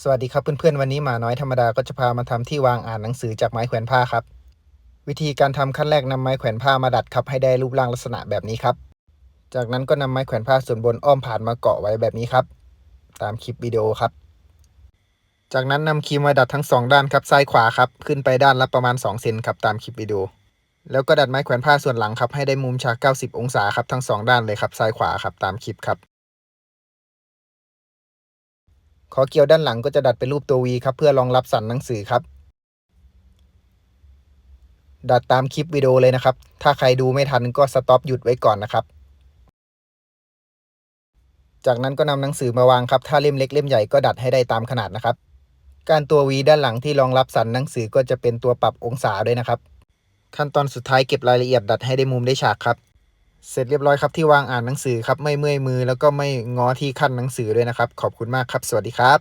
สวัสดีครับเพื่อนๆวันนี้หมาน้อยธรรมดาก็จะพามาทำที่วางอ่านหนังสือจากไม้แขวนผ้าครับ วิธีการทำขั้นแรกนำไม้แขวนผ้ามาดัดครับให้ได้รูปร่างลักษณะแบบนี้ครับ จากนั้นก็นำไม้แขวนผ้าส่วนบนอ้อมผ่านมาเกาะไว้แบบนี้ครับ ตามคลิปวิดีโอครับ จากนั้นนำครีมมาดัดทั้งสองด้านครับซ้ายขวาครับขึ้นไปด้านละประมาณ2เซนครับตามคลิปวิดีโอแล้วก็ดัดไม้แขวนผ้าส่วนหลังครับให้ได้มุมฉาก 90 องศาครับทั้งสองด้านเลยครับซ้ายขวาครับตามคลิปครับ ขอเกี่ยวด้านหลังก็จะดัดเป็นรูปตัววีครับ เพื่อรองรับสันหนังสือครับ ดัดตามคลิปวิดีโอเลยนะครับ ถ้าใครดูไม่ทันก็สต็อปหยุดไว้ก่อนนะครับ จากนั้นก็นำหนังสือมาวางครับ ถ้าเล่มเล็กเล่มใหญ่ก็ดัดให้ได้ตามขนาดนะครับ การตัววีด้านหลังที่รองรับสันหนังสือก็จะเป็นตัวปรับองศาด้วยนะครับ ขั้นตอนสุดท้ายเก็บรายละเอียดดัดให้ได้มุมได้ฉากครับ เสร็จเรียบร้อยครับที่วางอ่านหนังสือครับไม่เมื่อยมือแล้วก็ไม่งอที่ขั้นหนังสือด้วยนะครับ ขอบคุณมากครับ สวัสดีครับ